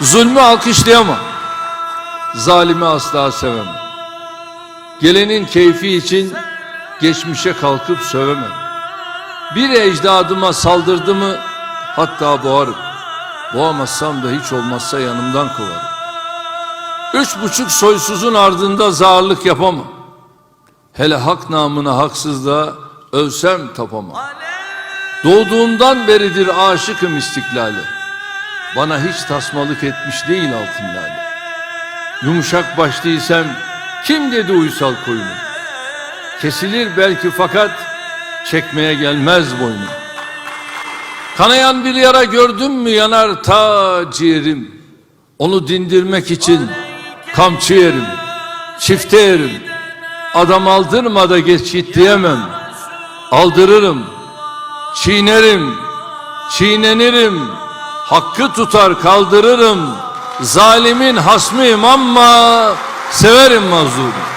Zulmü alkışlayamam. Zalimi asla sevemem. Gelenin keyfi için geçmişe kalkıp sövemem. Bir ecdadıma saldırdı mı hatta boğarım. Boğamazsam da hiç olmazsa yanımdan kovarım. Üç buçuk soysuzun ardında zağırlık yapamam. Hele hak namına haksızlığa ölsem tapamam. Doğduğumdan beridir aşıkım istiklale. Bana hiç tasmalık etmiş değil altın lale. Yumuşak başlıysam kim dedi uysal koyunu? Kesilir belki fakat çekmeye gelmez boynu. Kanayan bir yara gördüm mü yanar ta ciğerim. Onu dindirmek için kamçı yerim, çifte yerim. Adam aldırma da geç git diyemem. Aldırırım, çiğnerim, çiğnenirim. Hakkı tutar kaldırırım. Zalimin hasmıyım ama severim mazlumu.